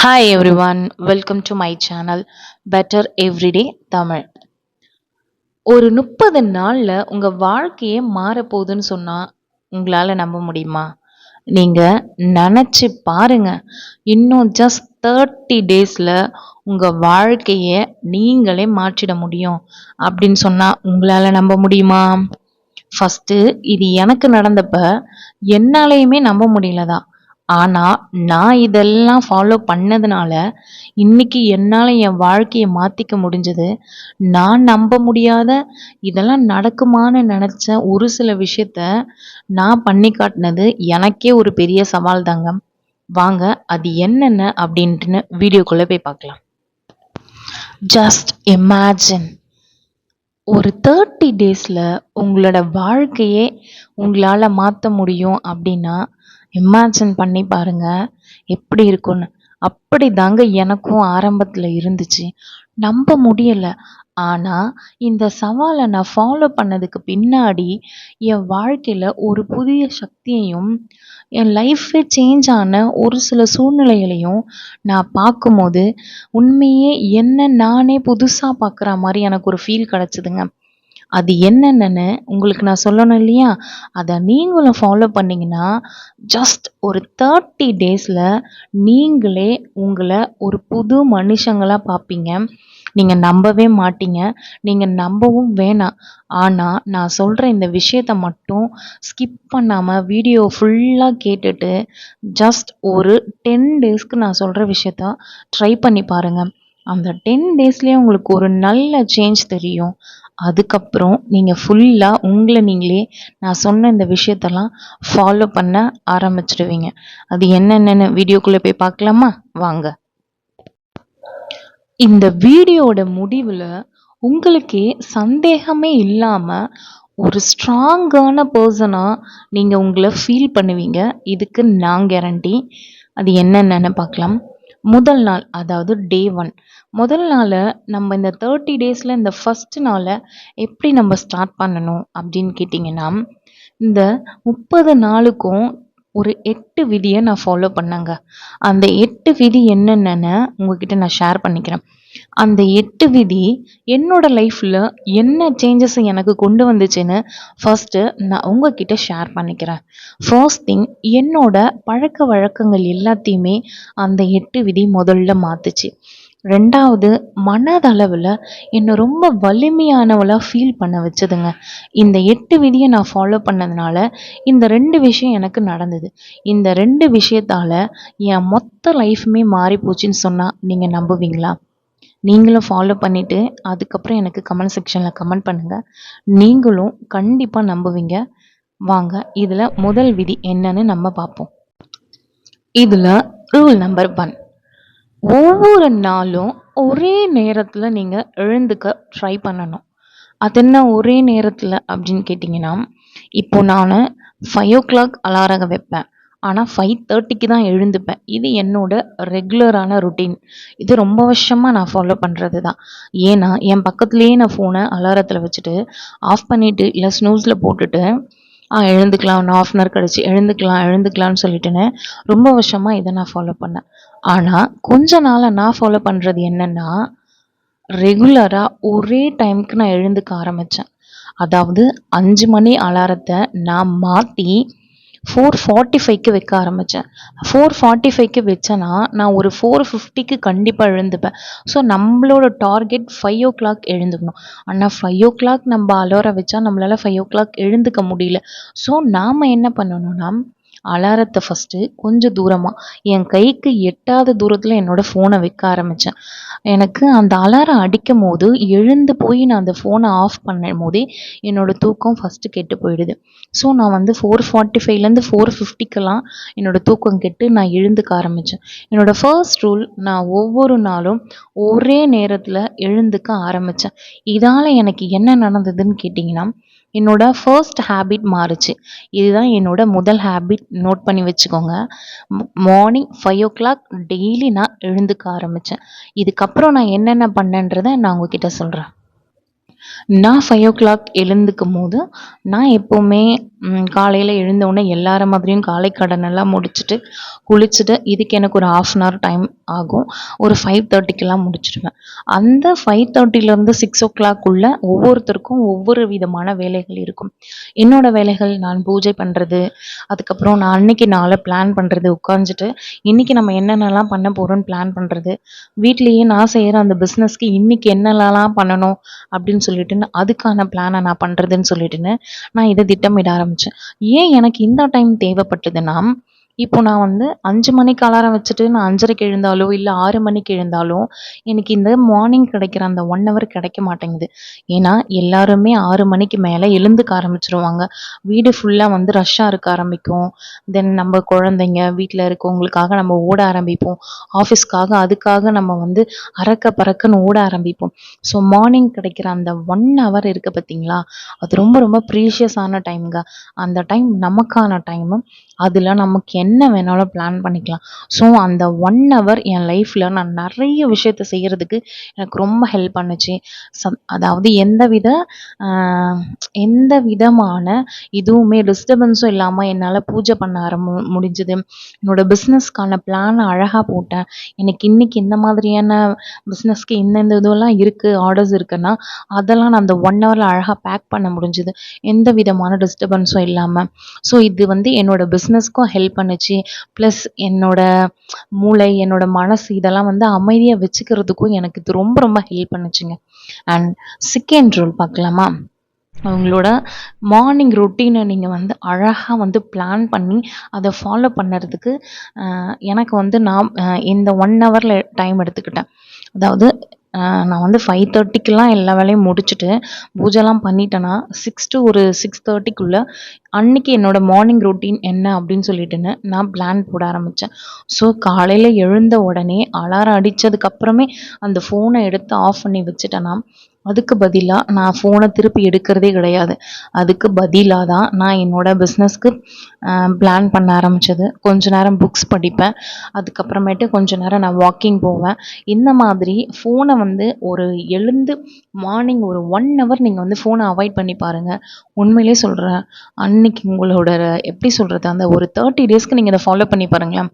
Hi everyone welcome to my channel better everyday Tamil ஒரு முப்பது நாளில் உங்கள் வாழ்க்கையே மாறப்போகுதுன்னு சொன்னால் உங்களால் நம்ப முடியுமா? நீங்கள் நினச்சி பாருங்கள் இன்னும் ஜஸ்ட் தேர்ட்டி டேஸில் உங்கள் வாழ்க்கையை நீங்களே மாற்றிட முடியும் அப்படின்னு சொன்னால் உங்களால் நம்ப முடியுமா? ஃபஸ்ட்டு இது எனக்கு நடந்தப்ப என்னாலேயுமே நம்ப முடியலதான். ஆனால் நான் இதெல்லாம் ஃபாலோ பண்ணதுனால இன்னைக்கு என்னால் என் வாழ்க்கையை மாற்றிக்க முடிஞ்சது. நான் நம்ப முடியாத இதெல்லாம் நடக்குமான்னு நினச்ச ஒரு சில விஷயத்த நான் பண்ணி காட்டினது எனக்கே ஒரு பெரிய சவால் தாங்க. வாங்க அது என்னென்ன அப்படின்ட்டுன்னு வீடியோக்குள்ளே போய் பார்க்கலாம். ஜஸ்ட் இமேஜின் ஒரு தேர்ட்டி டேஸில் உங்களோட வாழ்க்கையே உங்களால் மாற்ற முடியும் அப்படின்னா இமேஜின் பண்ணி பாருங்க. எப்படி இருக்கும்னு. அப்படி தாங்க எனக்கும் ஆரம்பத்தில் இருந்துச்சு. நம்ப முடியலை. ஆனால் இந்த சவாலை நான் ஃபாலோ பண்ணதுக்கு பின்னாடி என் வாழ்க்கையில் ஒரு புதிய சக்தியையும் என் லைஃபே சேஞ்ச் ஆன ஒரு சில சூழ்நிலைகளையும் நான் பார்க்கும்போது உண்மையே என்ன நானே புதுசாக பார்க்குற மாதிரி எனக்கு ஒரு ஃபீல் கிடச்சிதுங்க. அது என்னென்னு உங்களுக்கு நான் சொல்லணும் இல்லையா? அதை நீங்களும் ஃபாலோ பண்ணிங்கன்னா ஜஸ்ட் ஒரு தேர்ட்டி டேஸில் நீங்களே உங்களை ஒரு புது மனுஷங்களாக பார்ப்பீங்க. நீங்கள் நம்பவே மாட்டீங்க. நீங்கள் நம்பவும் வேணாம். ஆனால் நான் சொல்கிற இந்த விஷயத்த மட்டும் ஸ்கிப் பண்ணாமல் வீடியோ ஃபுல்லாக கேட்டுட்டு ஜஸ்ட் ஒரு டென் டேஸ்க்கு நான் சொல்கிற விஷயத்த ட்ரை பண்ணி பாருங்கள் அந்த டென் டேஸ்லேயே உங்களுக்கு ஒரு நல்ல சேஞ்ச் தெரியும். அதுக்கப்புறம் நீங்கள் ஃபுல்லாக உங்களை நீங்களே நான் சொன்ன இந்த விஷயத்தெல்லாம் ஃபாலோ பண்ண ஆரம்பிச்சிடுவீங்க. அது என்னென்னு வீடியோக்குள்ளே போய் பார்க்கலாமா? வாங்க. இந்த வீடியோட முடிவில் உங்களுக்கே சந்தேகமே இல்லாமல் ஒரு ஸ்ட்ராங்கான பர்சனாக நீங்கள் உங்களை ஃபீல் பண்ணுவீங்க. இதுக்கு நான் கேரண்டி அது என்னென்னு பார்க்கலாம். முதல் நாள் அதாவது டே ஒன் முதல் நாளை நம்ம இந்த தேர்ட்டி டேஸில் இந்த ஃபஸ்ட்டு நாளை எப்படி நம்ம ஸ்டார்ட் பண்ணணும் அப்படின்னு கேட்டிங்கன்னா இந்த முப்பது நாளுக்கும் ஒரு எட்டு விதியை நான் ஃபாலோ பண்ணேங்க. அந்த எட்டு விதி என்னென்னு உங்ககிட்ட நான் ஷேர் பண்ணிக்கிறேன். அந்த எட்டு விதி என்னோட லைஃப்பில் என்ன சேஞ்சஸ் எனக்கு கொண்டு வந்துச்சுன்னு ஃபஸ்ட்டு நான் உங்ககிட்ட ஷேர் பண்ணிக்கிறேன். ஃபர்ஸ்ட் திங் என்னோட பழக்க வழக்கங்கள் எல்லாத்தையுமே அந்த எட்டு விதி முதல்ல மாற்றுச்சு ரெண்டாவது மனதளவில் என்னை ரொம்ப வலிமையானவளாக ஃபீல் பண்ண வச்சதுங்க. இந்த எட்டு விதியை நான் ஃபாலோ பண்ணதுனால இந்த ரெண்டு விஷயம் எனக்கு நடந்தது. இந்த ரெண்டு விஷயத்தால் என் மொத்த லைஃப்புமே மாறி போச்சுன்னு சொன்னால் நீங்கள் நம்புவீங்களா? நீங்களும் ஃபாலோ பண்ணிவிட்டு அதுக்கப்புறம் எனக்கு கமெண்ட் செக்ஷனில் கமெண்ட் பண்ணுங்கள் நீங்களும் கண்டிப்பாக நம்புவீங்க. வாங்க இதில் முதல் விதி என்னன்னு நம்ம பார்ப்போம். இதில் ரூல் நம்பர் ஒன் ஒவ்வொரு நாளும் ஒரே நேரத்தில் நீங்கள் எழுந்துக்க ட்ரை பண்ணணும். அது என்ன ஒரே நேரத்தில் அப்படின்னு கேட்டிங்கன்னா இப்போ நான் ஃபைவ் ஓ கிளாக் அலாரம் வைப்பேன். ஆனால் ஃபைவ் தேர்ட்டிக்கு தான் எழுந்துப்பேன். இது என்னோட ரெகுலரான ருட்டீன் இது ரொம்ப வருஷமாக நான் ஃபாலோ பண்ணுறது தான் ஏன்னா என் பக்கத்துலேயே நான் ஃபோனை அலாரத்தில் வச்சுட்டு ஆஃப் பண்ணிவிட்டு இல்லை ஸ்னூஸில் போட்டுட்டு ஆ எழுந்துக்கலாம் ஒன்று ஆஃப் அன் ஹவர் கழிச்சு எழுந்துக்கலாம் எழுந்துக்கலாம்னு சொல்லிட்டுன்னு ரொம்ப வருஷமாக இதை நான் ஃபாலோ பண்ணேன். ஆனால் கொஞ்ச நாளாக நான் ஃபாலோ பண்ணுறது என்னென்னா ரெகுலராக ஒரே டைமுக்கு நான் எழுந்துக்க ஆரம்பித்தேன் அதாவது அஞ்சு மணி அலாரத்தை நான் மாற்றி ஃபோர் ஃபார்ட்டி ஃபைவ்க்கு வைக்க ஆரம்பித்தேன் ஃபோர் ஃபார்ட்டி ஃபைவ்க்கு வச்சேன்னா நான் ஒரு ஃபோர் ஃபிஃப்டிக்கு கண்டிப்பாக எழுந்துப்பேன். ஸோ நம்மளோட டார்கெட் ஃபைவ் ஓ கிளாக் எழுந்துக்கணும். ஆனால் ஃபைவ் ஓ கிளாக் நம்ம அலோரா வச்சா நம்மளால் ஃபைவ் ஓ கிளாக் எழுந்துக்க முடியல. ஸோ நாம் என்ன பண்ணணும்னா அலாரத்தை ஃபஸ்ட்டு கொஞ்சம் தூரமாக என் கைக்கு எட்டாத தூரத்தில் என்னோடய ஃபோனை வைக்க ஆரம்பித்தேன் எனக்கு அந்த அலாரம் அடிக்கும் போது எழுந்து போய் நான் அந்த ஃபோனை ஆஃப் பண்ணும் போதே என்னோடய தூக்கம் ஃபஸ்ட்டு கெட்டு போயிடுது. ஸோ நான் வந்து ஃபோர் ஃபார்ட்டி ஃபைவ்லேருந்து ஃபோர் ஃபிஃப்டிக்கெல்லாம் என்னோடய தூக்கம் கெட்டு நான் எழுந்துக்க ஆரம்பித்தேன் என்னோடய ஃபர்ஸ்ட் ரூல் நான் ஒவ்வொரு நாளும் ஒரே நேரத்தில் எழுந்துக்க ஆரம்பித்தேன் இதால் எனக்கு என்ன நடந்ததுன்னு கேட்டிங்கன்னா என்னோட ஃபர்ஸ்ட் ஹேபிட் மாறுச்சு. இதுதான் என்னோட முதல் ஹேபிட் நோட் பண்ணி வச்சுக்கோங்க. Morning five o'clock daily நான் எழுந்துக்க ஆரம்பித்தேன் இதுக்கப்புறம் நான் என்னென்ன பண்ணேன்றதை நான் உங்ககிட்ட சொல்கிறேன் நான் ஃபைவ் ஓ கிளாக் எழுந்துக்கும் போது நான் எப்போவுமே காலையில் எழுந்தவுடனே எல்லார மாதிரியும் காலை கடனெல்லாம் முடிச்சுட்டு குளிச்சுட்டு இதுக்கு எனக்கு ஒரு ஆஃப் அன் ஹவர் டைம் ஆகும். ஒரு ஃபைவ் தேர்ட்டிக்கெல்லாம் முடிச்சிடுவேன் அந்த ஃபைவ் தேர்ட்டிலேருந்து சிக்ஸ் ஓ கிளாக்குள்ள ஒவ்வொருத்தருக்கும் ஒவ்வொரு விதமான வேலைகள் இருக்கும். என்னோட வேலைகள் நான் பூஜை பண்ணுறது அதுக்கப்புறம் நான் அன்னைக்கு நாளை பிளான் பண்ணுறது உட்காந்துட்டு இன்னைக்கு நம்ம என்னென்னலாம் பண்ண போகிறோம்னு பிளான் பண்ணுறது வீட்லேயே நான் செய்கிற அந்த பிஸ்னஸ்க்கு இன்னைக்கு என்னென்னலாம் பண்ணணும் அப்படின்னு சொல்லிட்டுன்னு அதுக்கான பிளானை நான் பண்ணுறதுன்னு சொல்லிட்டுன்னு நான் இதை திட்டமிட ஆரம்பித்தேன் ஏன் எனக்கு இந்த டைம் தேவைப்பட்டதுன்னா இப்போ நான் வந்து அஞ்சு மணிக்கு அலாரம் வச்சுட்டு நான் அஞ்சரைக்கு எழுந்தாலோ இல்லை ஆறு மணிக்கு எழுந்தாலோ எனக்கு இந்த மார்னிங் கிடைக்கிற அந்த ஒன் ஹவர் கிடைக்க மாட்டேங்குது. ஏன்னா எல்லாருமே ஆறு மணிக்கு மேலே எழுந்துக்க ஆரம்பிச்சிருவாங்க. வீடு ஃபுல்லாக வந்து ரஷ்ஷாக இருக்க ஆரம்பிக்கும். தென் நம்ம குழந்தைங்க வீட்டில் இருக்கவங்களுக்காக நம்ம ஓட ஆரம்பிப்போம். ஆஃபீஸ்க்காக அதுக்காக நம்ம வந்து அறக்க பறக்கன்னு ஓட ஆரம்பிப்போம். ஸோ மார்னிங் கிடைக்கிற அந்த ஒன் ஹவர் இருக்குது பார்த்தீங்களா அது ரொம்ப ரொம்ப ப்ரீஷியஸான டைம்ங்க அந்த டைம் நமக்கான டைமு அதில் நமக்கு என்ன என்ன வேணாலும் பிளான் பண்ணிக்கலாம். ஸோ அந்த ஒன் ஹவர் என் லைஃப்பில் நான் நிறைய விஷயத்த செய்கிறதுக்கு எனக்கு ரொம்ப ஹெல்ப் பண்ணுச்சு. சம் அதாவது எந்த வித எந்த விதமான இதுவுமே டிஸ்டர்பன்ஸும் இல்லாமல் என்னால் பூஜை பண்ண ஆரம்பி முடிஞ்சுது. என்னோடய பிஸ்னஸ்க்கான பிளானை அழகாக போட்டேன். எனக்கு இன்றைக்கி இந்த மாதிரியான பிஸ்னஸ்க்கு இந்தந்த இதுவெல்லாம் இருக்குது ஆர்டர்ஸ் இருக்குன்னா அதெல்லாம் நான் அந்த ஒன் ஹவரில் அழகாக பேக் பண்ண முடிஞ்சுது. எந்த விதமான டிஸ்டர்பன்ஸும் இல்லாமல் ஸோ இது வந்து என்னோடய பிஸ்னஸ்க்கும் ஹெல்ப் பண்ணுச்சு. ப்ளஸ் என்னோட மூளை என்னோட மனசு இதெல்லாம் வந்து அமைதியாக வச்சுக்கிறதுக்கும் எனக்கு இது ரொம்ப ரொம்ப ஹெல்ப் பண்ணுச்சுங்க. அண்ட் செகண்ட் ரூல் பார்க்கலாமா? அவங்களோட மார்னிங் ரொட்டீனை நீங்கள் வந்து அழகாக வந்து பிளான் பண்ணி அதை ஃபாலோ பண்ணுறதுக்கு எனக்கு வந்து நான் இந்த ஒன் ஹவரில் டைம் எடுத்துக்கிட்டேன். அதாவது நான் வந்து ஃபைவ் தேர்ட்டிக்கெலாம் எல்லா வேலையும் முடிச்சுட்டு பூஜைலாம் பண்ணிட்டேன்னா சிக்ஸ் டு ஒரு சிக்ஸ் தேர்ட்டிக்குள்ளே அன்னைக்கு என்னோடய மார்னிங் ரொட்டீன் என்ன அப்படின்னு சொல்லிட்டுன்னு நான் பிளான் போட ஆரம்பித்தேன் ஸோ காலையில் எழுந்த உடனே அலாரம் அடித்ததுக்கப்புறமே அந்த ஃபோனை எடுத்து ஆஃப் பண்ணி வச்சுட்டேன்னா அதுக்கு பதிலாக நான் ஃபோனை திருப்பி எடுக்கிறதே கிடையாது. அதுக்கு பதிலாக தான் நான் என்னோடய பிஸ்னஸ்க்கு பிளான் பண்ண ஆரம்பித்தது கொஞ்ச நேரம் புக்ஸ் படிப்பேன். அதுக்கப்புறமேட்டு கொஞ்ச நேரம் நான் வாக்கிங் போவேன். இந்த மாதிரி ஃபோனை வந்து ஒரு எழுந்து மார்னிங் ஒரு ஒன் ஹவர் நீங்கள் வந்து ஃபோனை அவாய்ட் பண்ணி பாருங்கள் உண்மையிலே சொல்கிறேன் அன்னைக்கு உங்களோட எப்படி சொல்கிறது அந்த ஒரு தேர்ட்டி டேஸ்க்கு நீங்கள் இதை ஃபாலோ பண்ணி பாருங்களேன்.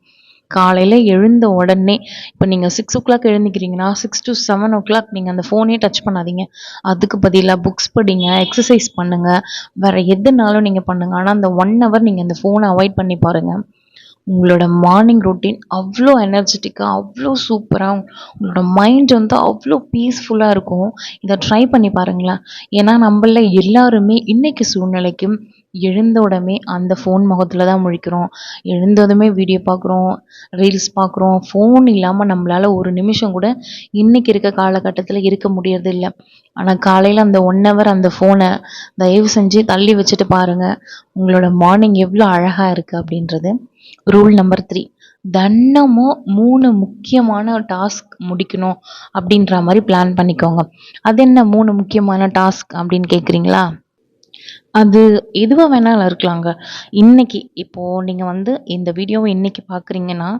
காலையில் எழுந்த உடனே இப்போ நீங்கள் சிக்ஸ் ஓ கிளாக் எழுந்திக்கிறீங்கன்னா six to seven o'clock நீங்கள் அந்த ஃபோனே டச் பண்ணாதீங்க. அதுக்கு பதிலாக புக்ஸ் படிங்க எக்ஸசைஸ் பண்ணுங்கள் வேறு எதுனாலும் நீங்கள் பண்ணுங்கள் ஆனால் அந்த ஒன் ஹவர் நீங்கள் அந்த ஃபோனை அவாய்ட் பண்ணி பாருங்கள் உங்களோட மார்னிங் ரொட்டீன் அவ்வளோ எனர்ஜெட்டிக்காக அவ்வளோ சூப்பராக உங்களோட மைண்ட் வந்து அவ்வளோ பீஸ்ஃபுல்லாக இருக்கும். இதை ட்ரை பண்ணி பாருங்களேன். ஏன்னா நம்மள எல்லாருமே இன்றைக்கு சூழ்நிலைக்கு எழுந்த உடனே அந்த ஃபோன் முகத்தில் தான் முழிக்கிறோம். எழுந்ததுமே வீடியோ பார்க்குறோம் ரீல்ஸ் பார்க்குறோம். ஃபோன் இல்லாமல் நம்மளால் ஒரு நிமிஷம் கூட இன்றைக்கி இருக்க காலகட்டத்தில் இருக்க முடியறது இல்லை. ஆனால் காலையில் அந்த ஒன் ஹவர் அந்த ஃபோனை தயவு செஞ்சு தள்ளி வச்சுட்டு பாருங்கள் உங்களோட மார்னிங் எவ்வளோ அழகாக இருக்குது அப்படின்றது. ரூல் நம்பர் த்ரீ தினமும் மூணு முக்கியமான டாஸ்க் முடிக்கணும் அப்படின்ற மாதிரி பிளான் பண்ணிக்கோங்க. அது என்ன மூணு முக்கியமான டாஸ்க் அப்படின்னு கேட்குறீங்களா அது எதுவாக வேணாலும் இருக்கலாங்க. இன்னைக்கு இப்போது நீங்கள் வந்து இந்த வீடியோவை இன்னைக்கு பார்க்குறீங்கன்னா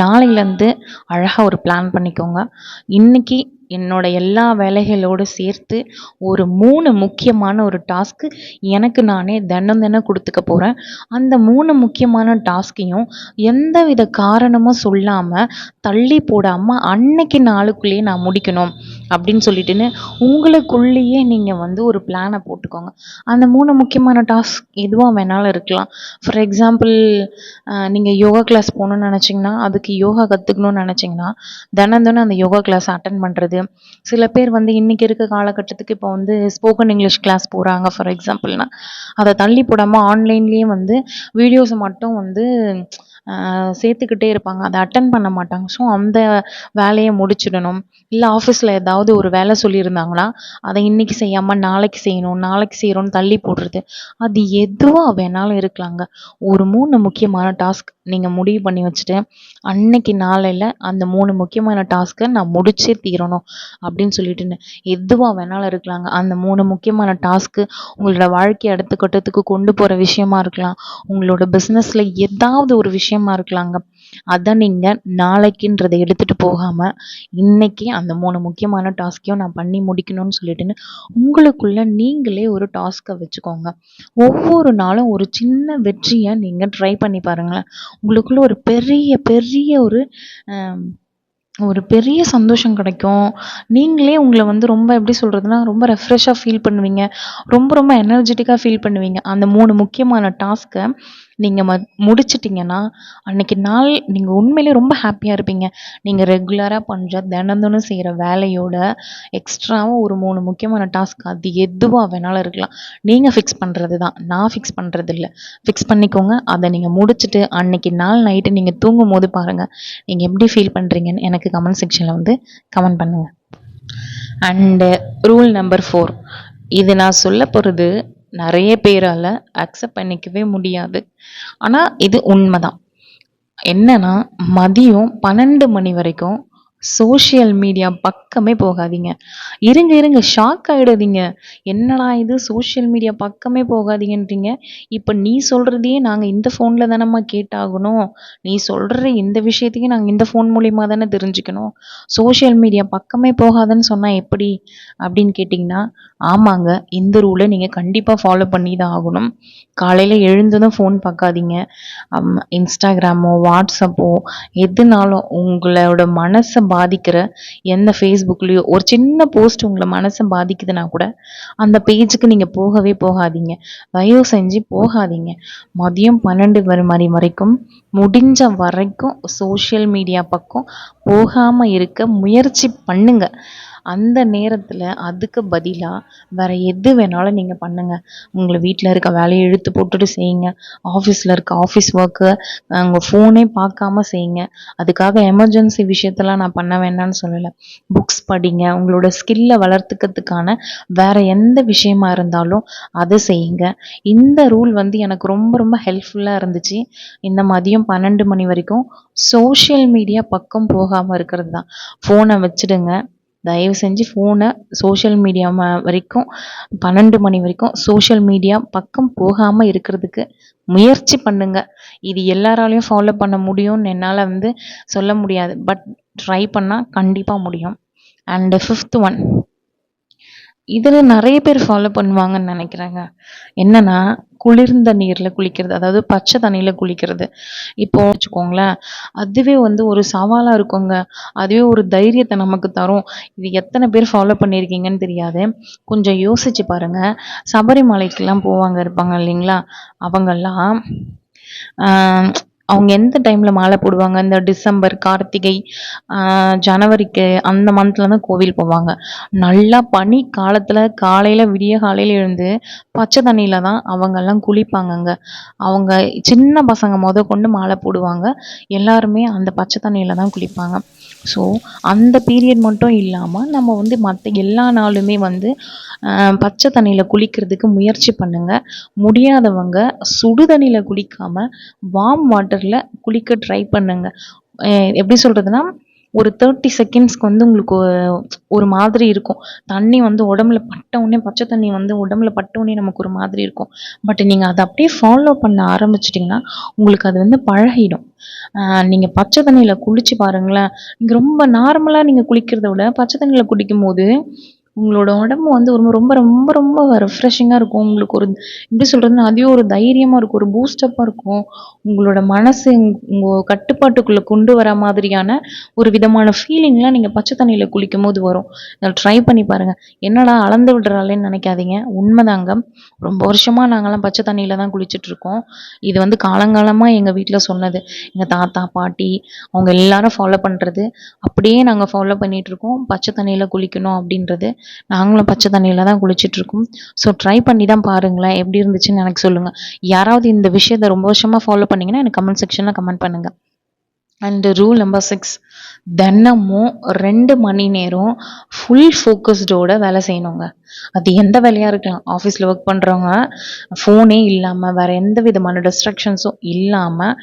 நாளையிலேருந்து அழகாக ஒரு பிளான் பண்ணிக்கோங்க. இன்னைக்கு என்னோட எல்லா வேலைகளோடு சேர்த்து ஒரு மூணு முக்கியமான ஒரு டாஸ்க்கு எனக்கு நானே தினம் தினம் கொடுத்துக்க போகிறேன் அந்த மூணு முக்கியமான டாஸ்க்கையும் எந்த வித காரணமும் சொல்லாமல் தள்ளி போடாமல் அன்னைக்கு நாளுக்குள்ளேயே நான் முடிக்கணும் அப்படின்னு சொல்லிட்டுன்னு உங்களுக்குள்ளேயே நீங்கள் வந்து ஒரு பிளானை போட்டுக்கோங்க. அந்த மூணு முக்கியமான டாஸ்க் எதுவாக வேணாலும் இருக்கலாம். ஃபார் எக்ஸாம்பிள் நீங்கள் யோகா கிளாஸ் போகணுன்னு நினச்சிங்கன்னா அதுக்கு யோகா கற்றுக்கணுன்னு நினச்சிங்கன்னா தினம் தினம் அந்த யோகா கிளாஸ் அட்டன் பண்ணுறது சில பேர் வந்து இன்றைக்கி இருக்க காலகட்டத்துக்கு இப்போ வந்து ஸ்போக்கன் இங்கிலீஷ் கிளாஸ் போகிறாங்க ஃபார் எக்ஸாம்பிள்னா அதை தள்ளி போடாமல் ஆன்லைன்லேயே வந்து வீடியோஸை மட்டும் வந்து சேர்த்துக்கிட்டே இருப்பாங்க. அதை அட்டன் பண்ண மாட்டாங்க. ஸோ அந்த வேலையை முடிச்சிடணும். இல்லை ஆஃபீஸில் ஏதாவது ஒரு வேலை சொல்லியிருந்தாங்கன்னா அதை இன்றைக்கி செய்யாமல் நாளைக்கு செய்யணும் நாளைக்கு செய்கிறோன்னு தள்ளி போடுறது. அது எதுவாக வேணாலும் இருக்கலாங்க. ஒரு மூணு முக்கியமான டாஸ்க் நீங்கள் முடிவு பண்ணி வச்சுட்டு அன்னைக்கு நாளையில் அந்த மூணு முக்கியமான டாஸ்க்கை நான் முடிச்சே தீரணும் அப்படின்னு சொல்லிட்டு எதுவாக வேணாலும் இருக்கலாங்க அந்த மூணு முக்கியமான டாஸ்க்கு உங்களோட வாழ்க்கை அடுத்த கட்டத்துக்கு கொண்டு போகிற விஷயமா இருக்கலாம். உங்களோட பிஸ்னஸில் ஏதாவது ஒரு விஷயமா இருக்கலாங்க. அதை நீங்கள் நாளைக்குன்றதை எடுத்துகிட்டு போகாமல் இன்னைக்கு அந்த மூணு முக்கியமான டாஸ்க்கையும் நான் பண்ணி முடிக்கணும்னு சொல்லிட்டுன்னு உங்களுக்குள்ள நீங்களே ஒரு டாஸ்க்கை வச்சுக்கோங்க. ஒவ்வொரு நாளும் ஒரு சின்ன வெற்றியை நீங்கள் ட்ரை பண்ணி பாருங்களேன். உங்களுக்குள்ள ஒரு பெரிய பெரிய ஒரு ஒரு பெரிய சந்தோஷம் கிடைக்கும். நீங்களே உங்களை வந்து ரொம்ப எப்படி சொல்கிறதுனா ரொம்ப ரெஃப்ரெஷ்ஷாக ஃபீல் பண்ணுவீங்க. ரொம்ப ரொம்ப எனர்ஜெட்டிக்காக ஃபீல் பண்ணுவீங்க. அந்த மூணு முக்கியமான டாஸ்க்கை நீங்கள் ம முடிச்சிட்டிங்கன்னா அன்னைக்கு நாள் நீங்கள் உண்மையிலே ரொம்ப ஹாப்பியாக இருப்பீங்க. நீங்கள் ரெகுலராக பண்ணுற தினந்தோறும் செய்கிற வேலையோட எக்ஸ்ட்ராவும் ஒரு மூணு முக்கியமான டாஸ்க் அது எதுவாக வேணாலும் இருக்கலாம். நீங்கள் ஃபிக்ஸ் பண்ணுறது தான் நான் ஃபிக்ஸ் பண்ணுறது இல்லை ஃபிக்ஸ் பண்ணிக்கோங்க. அதை நீங்கள் முடிச்சுட்டு அன்னைக்கு நாள் நைட்டு நீங்கள் தூங்கும் போது பாருங்கள் நீங்கள் எப்படி ஃபீல் பண்ணுறீங்கன்னு எனக்கு கமெண்ட் செக்ஷனில் வந்து கமெண்ட் பண்ணுங்கள் அண்டு ரூல் நம்பர் ஃபோர் இது நான் சொல்ல போகிறது நிறைய பேரால் அக்செப்ட் பண்ணிக்கவே முடியாது. ஆனால் இது உண்மைதான். என்னன்னா மதியம் பன்னெண்டு மணி வரைக்கும் சோஷியல் மீடியா பக்கமே போகாதீங்க. இருங்க இருங்க ஷாக் ஆகிடாதீங்க என்னடா இது சோஷியல் மீடியா பக்கமே போகாதீங்கன்றீங்க. இப்போ நீ சொல்கிறதையே நாங்கள் இந்த ஃபோனில் தானம்மா கேட்டாகணும். நீ சொல்கிற இந்த விஷயத்தையும் நாங்கள் இந்த ஃபோன் மூலிமா தானே தெரிஞ்சுக்கணும். சோஷியல் மீடியா பக்கமே போகாதன்னு சொன்னால் எப்படி அப்படின்னு கேட்டிங்கன்னா ஆமாங்க இந்த ரூலை நீங்கள் கண்டிப்பாக ஃபாலோ பண்ணி தான் ஆகணும். காலையில் எழுந்ததும் ஃபோன் பார்க்காதீங்க. அம், இன்ஸ்டாகிராமோ வாட்ஸ்அப்போ எதுனாலும் உங்களோட மனசை பாதிக்கிற எந்த ஃபேஸ்புக்லேயோ ஒரு சின்ன போஸ்ட் உங்களை மனசை பாதிக்குதுன்னா கூட அந்த பேஜுக்கு நீங்கள் போகவே போகாதீங்க. தயவு செஞ்சு போகாதீங்க. மதியம் பன்னெண்டு மணி வரைக்கும் முடிஞ்ச வரைக்கும் சோஷியல் மீடியா பக்கம் போகாமல் இருக்க முயற்சி பண்ணுங்கள் அந்த நேரத்தில் அதுக்கு பதிலாக வேறு எது வேணாலும் நீங்கள் பண்ணுங்கள் உங்களை வீட்டில் இருக்க வேலையை இழுத்து போட்டுட்டு செய்யுங்க. ஆஃபீஸில் இருக்க ஆஃபீஸ் ஒர்க்கு உங்கள் ஃபோனே பார்க்காம செய்யுங்க. அதுக்காக எமர்ஜென்சி விஷயத்தெல்லாம் நான் பண்ண வேண்டாம்னு சொல்லலை. புக்ஸ் படிங்க. உங்களோட ஸ்கில்லை வளர்த்துக்கிறதுக்கான வேறு எந்த விஷயமா இருந்தாலும் அதை செய்யுங்க. இந்த ரூல் வந்து எனக்கு ரொம்ப ரொம்ப ஹெல்ப்ஃபுல்லாக இருந்துச்சு. இந்த மதியம் பன்னெண்டு மணி வரைக்கும் சோஷியல் மீடியா பக்கம் போகாமல் இருக்கிறது தான். ஃபோனை வச்சுடுங்க. தயவு செஞ்சு ஃபோனை சோஷியல் மீடியா வரைக்கும் பன்னெண்டு மணி வரைக்கும் சோஷியல் மீடியா பக்கம் போகாமல் இருக்கிறதுக்கு முயற்சி பண்ணுங்கள் இது எல்லாராலையும் ஃபாலோ பண்ண முடியும்னு என்னால் வந்து சொல்ல முடியாது. பட் ட்ரை பண்ணால் கண்டிப்பாக முடியும். அண்டு ஃபிஃப்த் ஒன் இதில் நிறைய பேர் ஃபாலோ பண்ணுவாங்கன்னு நினைக்கிறேங்க. என்னன்னா குளிர்ந்த நீரில் குளிக்கிறது அதாவது பச்சை தண்ணியில் குளிக்கிறது. இப்போ வச்சுக்கோங்களேன் அதுவே வந்து ஒரு சவாலாக இருக்குங்க. அதுவே ஒரு தைரியத்தை நமக்கு தரும். இது எத்தனை பேர் ஃபாலோ பண்ணியிருக்கீங்கன்னு தெரியாது. கொஞ்சம் யோசிச்சு பாருங்க. சபரிமலைக்கெல்லாம் போவாங்க இருப்பாங்க இல்லைங்களா? அவங்கெல்லாம் அவங்க எந்த டைமில் மாலை போடுவாங்க? இந்த டிசம்பர் கார்த்திகை ஜனவரிக்கு அந்த மந்த்ல தான் கோவில் போவாங்க. நல்லா பனி காலத்தில் காலையில் விடிய காலையில் எழுந்து பச்சை தண்ணியில் தான் அவங்கெல்லாம் குளிப்பாங்கங்க. அவங்க சின்ன பசங்க முத கொண்டு மாலை போடுவாங்க. எல்லாருமே அந்த பச்சை தண்ணியில் தான் குளிப்பாங்க. ஸோ அந்த பீரியட் மட்டும் இல்லாமல் நம்ம வந்து மற்ற எல்லா நாளுமே வந்து பச்சை தண்ணியில் குளிக்கிறதுக்கு முயற்சி பண்ணுங்க. முடியாதவங்க சுடு தண்ணியில் குளிக்காம வார்ம் வாட்டரில் குளிக்க ட்ரை பண்ணுங்க. எப்படி சொல்கிறதுனா ஒரு தேர்ட்டி செகண்ட்ஸ்க்கு வந்து உங்களுக்கு ஒரு மாதிரி இருக்கும். தண்ணி வந்து உடம்புல பட்ட உடனே பச்சை தண்ணி வந்து உடம்புல பட்ட உடனே நமக்கு ஒரு மாதிரி இருக்கும். பட் நீங்கள் அதை அப்படியே ஃபாலோ பண்ண ஆரம்பிச்சிட்டிங்கன்னா உங்களுக்கு அது வந்து பழகிடும். நீங்கள் பச்சை தண்ணியில் குளித்து பாருங்களேன். நீங்கள் ரொம்ப நார்மலாக நீங்கள் குளிக்கிறத விட பச்சை தண்ணியில் குடிக்கும் போது உங்களோட உடம்பு வந்து ஒரு ரொம்ப ரொம்ப ரொம்ப ரெஃப்ரெஷிங்காக இருக்கும். உங்களுக்கு ஒரு எப்படி சொல்கிறதுனா அதுவே ஒரு தைரியமாக இருக்கும் ஒரு பூஸ்டப்பாக இருக்கும். உங்களோட மனசு உங்கள் கட்டுப்பாட்டுக்குள்ளே கொண்டு வர மாதிரியான ஒரு விதமான ஃபீலிங்லாம் நீங்கள் பச்சை தண்ணியில் குளிக்கும் போது வரும். அதை ட்ரை பண்ணி பாருங்கள் என்னடா அளந்து விடுறாளேன்னு நினைக்காதீங்க. உண்மைதாங்க. ரொம்ப வருஷமாக நாங்கள்லாம் பச்சை தண்ணியில் தான் குளிச்சிட்ருக்கோம் இது வந்து காலங்காலமாக எங்கள் வீட்டில் சொன்னது. எங்கள் தாத்தா பாட்டி அவங்க எல்லாரும் ஃபாலோ பண்ணுறது அப்படியே நாங்கள் ஃபாலோ பண்ணிகிட்ருக்கோம் பச்சை தண்ணியில் குளிக்கணும் அப்படின்றது. நாங்களும் பச்சை தண்ணியில் தான் குளிச்சுட்டு இருக்கோம் ஸோ ட்ரை பண்ணி தான் பாருங்களேன் எப்படி இருந்துச்சுன்னு எனக்கு சொல்லுங்கள் யாராவது இந்த விஷயத்தை ரொம்ப வருஷமாக ஃபாலோ பண்ணிங்கன்னா எனக்கு கமெண்ட் செக்ஷனில் கமெண்ட் பண்ணுங்கள் அண்டு ரூல் நம்பர் சிக்ஸ் தினமும் ரெண்டு மணி நேரம் ஃபுல் ஃபோக்கஸ்டோட வேலை செய்யணுங்க. அது எந்த வேலையாக இருக்கலாம். ஆஃபீஸில் ஒர்க் பண்ணுறவங்க ஃபோனே இல்லாமல் வேறு எந்த விதமான டிஸ்ட்ராக்ஷன்ஸும் இல்லாமல்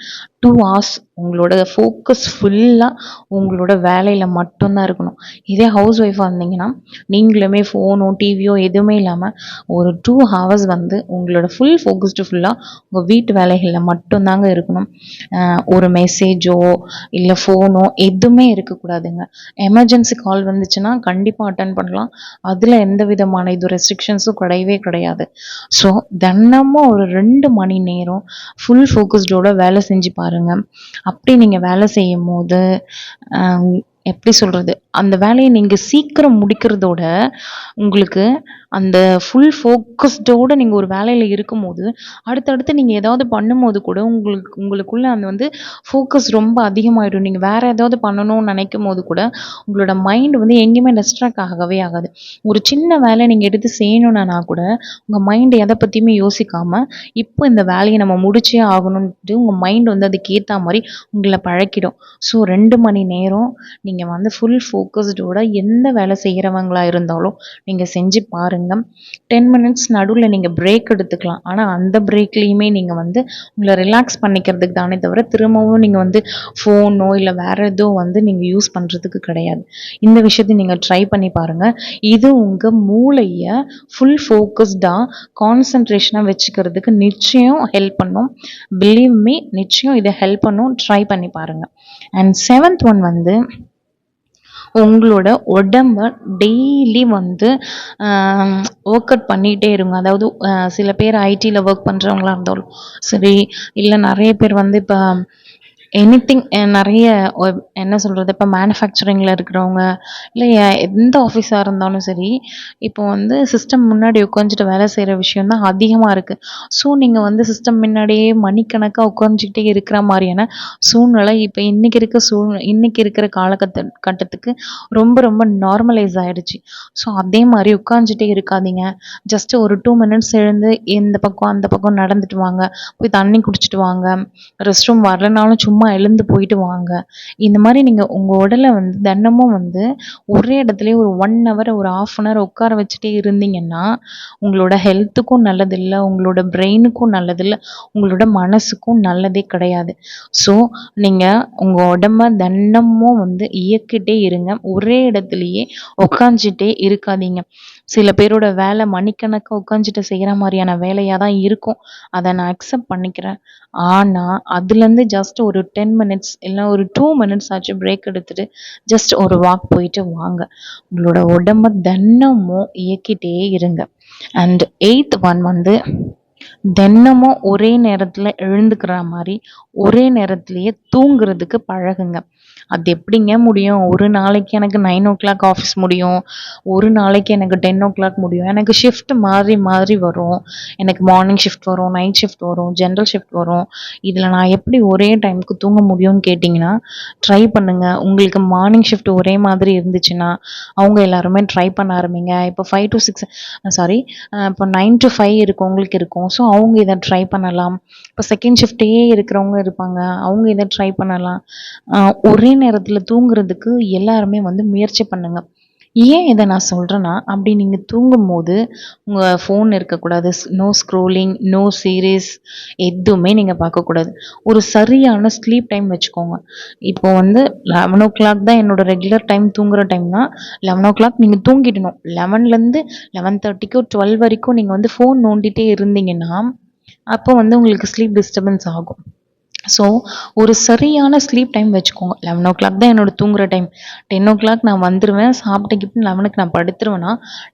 டூ ஹார்ஸ் உங்களோட ஃபோக்கஸ் ஃபுல்லாக உங்களோட வேலையில் மட்டும்தான் இருக்கணும். இதே ஹவுஸ் ஒய்ஃபாக இருந்தீங்கன்னா நீங்களுமே ஃபோனோ டிவியோ எதுவுமே இல்லாமல் ஒரு டூ ஹவர்ஸ் வந்து உங்களோட ஃபுல் ஃபோக்கஸ்டு ஃபுல்லாக உங்கள் வீட்டு வேலைகளில் மட்டும்தாங்க இருக்கணும். ஒரு மெசேஜோ இல்லை ஃபோனோ எதுவுமே இருக்கக்கூடாதுங்க. எமர்ஜென்சி கால் வந்துச்சுன்னா கண்டிப்பாக அட்டன் பண்ணலாம். அதில் எந்த விதமான இது ரெஸ்ட்ரிக்ஷன்ஸும் கிடையவே கிடையாது. ஸோ தினமும் ஒரு ரெண்டு மணி நேரம் ஃபுல் ஃபோக்கஸ்டோட வேலை செஞ்சு பாருங்கள் அப்படி நீங்கள் வேலை செய்யும் போது ஆஹ் எப்படி சொல்கிறது அந்த வேலையை நீங்கள் சீக்கிரம் முடிக்கிறதோட உங்களுக்கு அந்த ஃபுல் ஃபோக்கஸ்டோடு நீங்கள் ஒரு வேலையில் இருக்கும்போது அடுத்தடுத்து நீங்கள் ஏதாவது பண்ணும்போது கூட உங்களுக்கு உங்களுக்குள்ள அந்த வந்து ஃபோக்கஸ் ரொம்ப அதிகமாகிடும் நீங்கள் வேறு ஏதாவது பண்ணணும்னு நினைக்கும் போது கூட உங்களோட மைண்ட் வந்து எங்கேயுமே டிஸ்ட்ராக்ட் ஆகவே ஆகாது. ஒரு சின்ன வேலை நீங்கள் எடுத்து செய்யணும்னா கூட உங்கள் மைண்ட் எதை பற்றியுமே யோசிக்காமல் இப்போ இந்த வேலையை நம்ம முடிச்சே ஆகணும்ட்டு உங்கள் மைண்ட் வந்து அதுக்கேற்ற மாதிரி உங்களை பழக்கிடும். ஸோ ரெண்டு மணி நேரம் நீங்கள் நீங்கள் வந்து ஃபுல் ஃபோக்கஸ்டோட எந்த வேலை செய்கிறவங்களா இருந்தாலும் நீங்கள் செஞ்சு பாருங்கள் டென் மினிட்ஸ் நடுவில் நீங்கள் பிரேக் எடுத்துக்கலாம். ஆனால் அந்த பிரேக்லேயுமே நீங்கள் வந்து உங்களை ரிலாக்ஸ் பண்ணிக்கிறதுக்கு தானே தவிர திரும்பவும் நீங்கள் வந்து ஃபோனோ இல்லை வேறு ஏதோ வந்து நீங்கள் யூஸ் பண்ணுறதுக்கு கிடையாது. இந்த விஷயத்தை நீங்கள் ட்ரை பண்ணி பாருங்கள் இது உங்கள் மூளையை ஃபுல் ஃபோக்கஸ்டாக கான்சன்ட்ரேஷனாக வச்சுக்கிறதுக்கு நிச்சயம் ஹெல்ப் பண்ணும். பிலீவ் மீ நிச்சயம் இதை ஹெல்ப் பண்ணும். ட்ரை பண்ணி பாருங்கள் அண்ட் செவன்த் ஒன் வந்து உங்களோட உடம்ப டெய்லி வந்து ஒர்க் அவுட் பண்ணிகிட்டே இருங்க. அதாவது சில பேர் ஐடியில் ஒர்க் பண்ணுறவங்களா இருந்தாலும் சரி இல்லை நிறைய பேர் வந்து இப்போ எனிதிங் eh, நிறைய என்ன சொல்கிறது இப்போ மேனுஃபேக்சரிங்கில் இருக்கிறவங்க இல்லை எந்த ஆஃபீஸாக இருந்தாலும் சரி இப்போ வந்து சிஸ்டம் முன்னாடி உட்காந்துட்டு வேலை செய்கிற விஷயம் தான் அதிகமாக இருக்குது ஸோ நீங்கள் வந்து சிஸ்டம் முன்னாடியே மணிக்கணக்காக உட்காந்துக்கிட்டே இருக்கிற மாதிரியான சூழ்நிலை இப்போ இன்றைக்கி இருக்க சூழ்நிலை இன்றைக்கி இருக்கிற காலகட்ட கட்டத்துக்கு ரொம்ப ரொம்ப நார்மலைஸ் ஆகிடுச்சு ஸோ அதே மாதிரி உட்காந்துட்டே இருக்காதீங்க. ஜஸ்ட் ஒரு டூ மினிட்ஸ் எழுந்து இந்த பக்கம் அந்த பக்கம் நடந்துட்டு வாங்க. போய் தண்ணி குடிச்சிட்டு வாங்க. ரெஸ்ட் ரூம் வரலனாலும் சும்மா எழுந்து போயிட்டு வாங்க. இந்த மாதிரி நீங்கள் உங்கள் உடலை வந்து தினமும் வந்து ஒரே இடத்துலயே ஒரு ஒன் ஹவர் ஒரு ஆஃப் அன் ஹவர் உட்கார வச்சுட்டே இருந்தீங்கன்னா உங்களோட ஹெல்த்துக்கும் நல்லதில்லை உங்களோட பிரெயினுக்கும் நல்லதில்லை உங்களோட மனசுக்கும் நல்லதே கிடையாது. ஸோ நீங்கள் உங்கள் உடம்ப தினமும் வந்து இயக்கிட்டே இருங்க. ஒரே இடத்துலையே உட்காந்துட்டே இருக்காதீங்க. சில பேரோட வேலை மணிக்கணக்காக உட்காந்துட்டு செய்கிற மாதிரியான வேலையாக தான் இருக்கும். அதை நான் அக்செப்ட் பண்ணிக்கிறேன். ஆனால் அதுலேருந்து ஜஸ்ட் ஒரு டென் மினிட்ஸ் இல்லை ஒரு டூ மினிட்ஸ் ஆச்சு பிரேக் எடுத்துட்டு ஜஸ்ட் ஒரு வாக் போயிட்டு வாங்க. உங்களோட உடம்ப தினமும் இயக்கிட்டே இருங்க. அண்ட் எயித் ஒன் வந்து தினமும் ஒரே நேரத்தில் எழுந்துக்கிற மாதிரி ஒரே நேரத்துலேயே தூங்குறதுக்கு பழகுங்க. அது எப்படிங்க முடியும்? ஒரு நாளைக்கு எனக்கு நைன் ஓ கிளாக் ஆஃபீஸ் முடியும். ஒரு நாளைக்கு எனக்கு டென் ஓ கிளாக் முடியும். எனக்கு ஷிஃப்ட் மாறி மாறி வரும். எனக்கு மார்னிங் ஷிஃப்ட் வரும் நைட் ஷிஃப்ட் வரும் ஜென்ரல் ஷிஃப்ட் வரும். இதில் நான் எப்படி ஒரே டைமுக்கு தூங்க முடியும்னு கேட்டிங்கன்னா ட்ரை பண்ணுங்கள் உங்களுக்கு மார்னிங் ஷிஃப்ட் ஒரே மாதிரி இருந்துச்சுன்னா அவங்க எல்லாருமே ட்ரை பண்ண ஆரம்பிங்க. இப்போ ஃபைவ் டு சிக்ஸ் சாரி இப்போ நைன் டு ஃபைவ் இருக்கவங்களுக்கு இருக்கும். ஸோ அவங்க இதை ட்ரை பண்ணலாம். இப்போ செகண்ட் ஷிஃப்டே இருக்கிறவங்க இருப்பாங்க. அவங்க இதை ட்ரை பண்ணலாம். ஒரே நேரத்தில் தூங்குறதுக்கு எல்லாருமே வந்து முயற்சி பண்ணுங்க. ஏன் இதை நான் சொல்கிறேன்னா அப்படி நீங்கள் தூங்கும்போது உங்கள் ஃபோன் இருக்கக்கூடாது நோ ஸ்க்ரோலிங் நோ சீரீஸ் எதுவுமே நீங்கள் பார்க்கக்கூடாது. ஒரு சரியான ஸ்லீப் டைம் வச்சுக்கோங்க. இப்போ வந்து லெவன் ஓ கிளாக் தான் என்னோட ரெகுலர் டைம் தூங்குற டைம்னா லெவன் ஓ கிளாக் நீங்கள் தூங்கிடணும். லெவன்லேருந்து லெவன் தேர்ட்டிக்கோ டுவெல் வரைக்கும் நீங்கள் வந்து ஃபோன் நோண்டிகிட்டே இருந்தீங்கன்னா அப்போ வந்து உங்களுக்கு ஸ்லீப் டிஸ்டர்பன்ஸ் ஆகும். ஸோ ஒரு சரியான ஸ்லீப் டைம் வச்சுக்கோங்க. லெவன் ஓ கிளாக் தான் என்னோட தூங்குகிற டைம் டென் ஓ கிளாக் நான் வந்துடுவேன் சாப்பிட்டு கிப்பிட்டு லெவனுக்கு நான் படுத்துருவேன்னா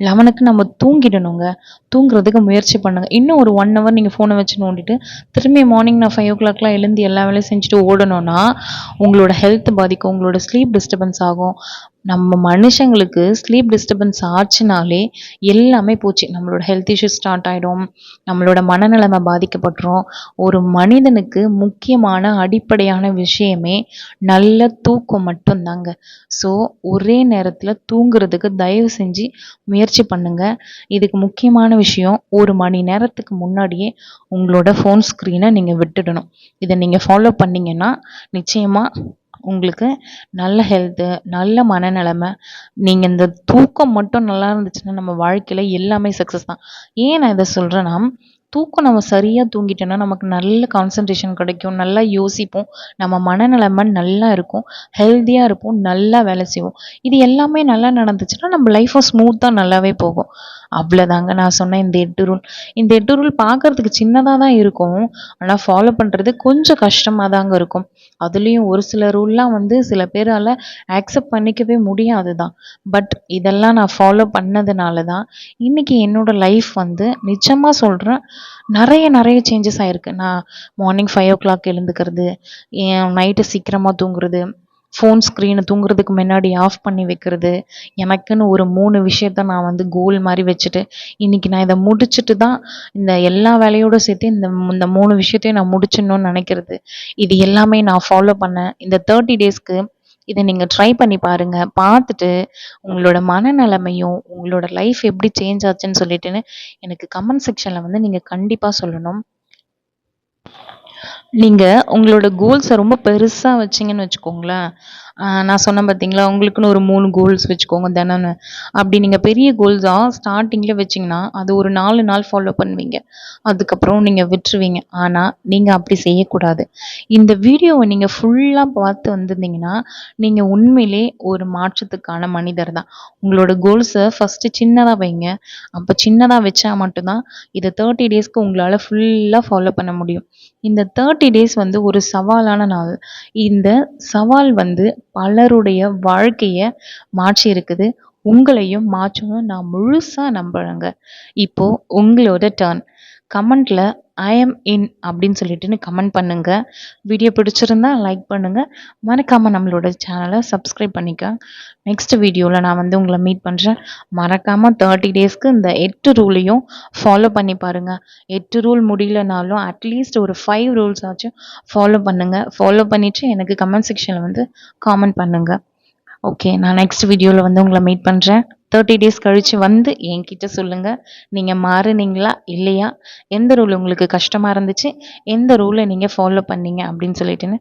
லெவனுக்கு நம்ம தூங்கிடணுங்க. தூங்குறதுக்கு முயற்சி பண்ணுங்கள் இன்னும் ஒரு ஒன் ஹவர் நீங்கள் ஃபோனை வச்சு நோண்டிட்டு திரும்பி மார்னிங் நான் ஃபைவ் ஓ கிளாக்லாம் எழுந்து எல்லா வேலையும் செஞ்சுட்டு ஓடணும்னா உங்களோட ஹெல்த் பாதிக்கும் உங்களோட ஸ்லீப் டிஸ்டர்பன்ஸ் ஆகும். நம்ம மனுஷங்களுக்கு ஸ்லீப் டிஸ்டர்பன்ஸ் ஆச்சுனாலே எல்லாமே போச்சு. நம்மளோட ஹெல்த் இஷ்யூஸ் ஸ்டார்ட் ஆகிடும் நம்மளோட மனநிலைமை பாதிக்கப்பட்டுரும். ஒரு மனிதனுக்கு முக்கியமான அடிப்படையான விஷயமே நல்ல தூக்கம் மட்டும்தாங்க. ஸோ ஒரே நேரத்தில் தூங்குறதுக்கு தயவு செஞ்சு முயற்சி பண்ணுங்க. இதுக்கு முக்கியமான விஷயம் ஒரு மணி நேரத்துக்கு முன்னாடியே உங்களோட ஃபோன் ஸ்க்ரீனை நீங்கள் விட்டுடணும். இதை நீங்கள் ஃபாலோ பண்ணிங்கன்னா நிச்சயமாக உங்களுக்கு நல்ல ஹெல்த்து நல்ல மனநிலைமை. நீங்கள் இந்த தூக்கம் மட்டும் நல்லா இருந்துச்சுன்னா நம்ம வாழ்க்கையில் எல்லாமே சக்ஸஸ் தான். ஏன் நான் இதை சொல்கிறேன்னா தூக்கம் நம்ம சரியாக தூங்கிட்டோன்னா நமக்கு நல்ல கான்சன்ட்ரேஷன் கிடைக்கும் நல்லா யோசிப்போம். நம்ம மனநிலைமை நல்லா இருக்கும் ஹெல்த்தியாக இருப்போம் நல்லா வேலை செய்வோம். இது எல்லாமே நல்லா நடந்துச்சுன்னா நம்ம லைஃப்பை ஸ்மூத்தாக நல்லாவே போகும். அவ்வளோதாங்க நான் சொன்ன இந்த எட்டு ரூல் இந்த எட்டு ரூல் பார்க்கறதுக்கு சின்னதாக தான் இருக்கும். ஆனால் ஃபாலோ பண்ணுறது கொஞ்சம் கஷ்டமாக தாங்க இருக்கும். அதுலேயும் ஒரு சில ரூல்லாம் வந்து சில பேரால் ஆக்செப்ட் பண்ணிக்கவே முடியாது தான். பட் இதெல்லாம் நான் ஃபாலோ பண்ணதுனால தான் இன்றைக்கி என்னோடய லைஃப் வந்து நிஜமாக சொல்கிறேன் நிறைய நிறைய சேஞ்சஸ் ஆகிருக்கு நான் மார்னிங் ஃபைவ் ஓ கிளாக் எழுந்துக்கிறது நைட்டு சீக்கிரமாக தூங்குறது ஃபோன் ஸ்க்ரீனை தூங்குறதுக்கு முன்னாடி ஆஃப் பண்ணி வைக்கிறது. எனக்குன்னு ஒரு மூணு விஷயத்த நான் வந்து கோல் மாதிரி வச்சுட்டு இன்றைக்கி நான் இதை முடிச்சுட்டு தான் இந்த எல்லா வேலையோடு சேர்த்து இந்த இந்த மூணு விஷயத்தையும் நான் முடிச்சிடணும்னு நினைக்கிறது. இது எல்லாமே நான் ஃபாலோ பண்ணேன். இந்த தேர்ட்டி டேஸ்க்கு இதை நீங்கள் ட்ரை பண்ணி பாருங்கள் பார்த்துட்டு உங்களோட மனநிலைமையும் உங்களோட லைஃப் எப்படி சேஞ்ச் ஆச்சுன்னு சொல்லிட்டுன்னு எனக்கு கமெண்ட் செக்ஷனில் வந்து நீங்கள் கண்டிப்பாக சொல்லணும். நீங்கள் உங்களோட கோல்ஸை ரொம்ப பெருசாக வச்சிங்கன்னு வச்சுக்கோங்களேன். நான் சொன்னேன் பார்த்தீங்களா உங்களுக்குன்னு ஒரு மூணு கோல்ஸ் வச்சுக்கோங்க தினம்னு. அப்படி நீங்கள் பெரிய கோல்ஸாக ஸ்டார்டிங்கில் வச்சிங்கன்னா அது ஒரு நாலு நாள் ஃபாலோ பண்ணுவீங்க. அதுக்கப்புறம் நீங்கள் விட்டுருவீங்க. ஆனால் நீங்கள் அப்படி செய்யக்கூடாது. இந்த வீடியோவை நீங்கள் ஃபுல்லாக பார்த்து வந்திருந்தீங்கன்னா நீங்கள் உண்மையிலே ஒரு மாற்றத்துக்கான மனிதர் தான். உங்களோட கோல்ஸை ஃபஸ்ட்டு சின்னதாக வைங்க. அப்போ சின்னதாக வச்சா மட்டும்தான் இதை தேர்ட்டி டேஸ்க்கு உங்களால் ஃபுல்லாக ஃபாலோ பண்ண முடியும். இந்த தேர்ட்டி டேஸ் வந்து ஒரு சவாலான நாள். இந்த சவால் வந்து பலருடைய வாழ்க்கையை மாற்றி இருக்குது உங்களையும் மாற்றணும். நான் முழுசாக நம்புகிறேங்க இப்போது உங்களோட டர்ன் கமெண்ட்டில் ஐ எம் இன் அப்படின்னு சொல்லிட்டுன்னு கமெண்ட் பண்ணுங்கள் வீடியோ பிடிச்சிருந்தா லைக் பண்ணுங்கள் மறக்காமல் நம்மளோட சேனலை சப்ஸ்கிரைப் பண்ணிக்க. நெக்ஸ்ட் வீடியோவில் நான் வந்து உங்களை மீட் பண்ணுறேன் மறக்காமல் தேர்ட்டி டேஸ்க்கு இந்த எட்டு ரூலையும் ஃபாலோ பண்ணி பாருங்கள் எட்டு ரூல் முடியலனாலும் அட்லீஸ்ட் ஒரு ஃபைவ் ரூல்ஸ் ஆச்சும் ஃபாலோ பண்ணுங்கள் ஃபாலோ பண்ணிவிட்டு எனக்கு கமெண்ட் செக்ஷனில் வந்து காமெண்ட் பண்ணுங்கள் ஓகே நான் நெக்ஸ்ட் வீடியோவில் வந்து உங்களை மீட் பண்ணுறேன் தேர்ட்டி டேஸ் கழித்து வந்து என்கிட்ட சொல்லுங்கள் நீங்கள் மாறுனீங்களா? இல்லையா? எந்த ரூல் உங்களுக்கு கஷ்டமாக இருந்துச்சு? எந்த ரூலை நீங்கள் ஃபாலோ பண்ணீங்க? அப்படின்னு சொல்லிட்டுன்னு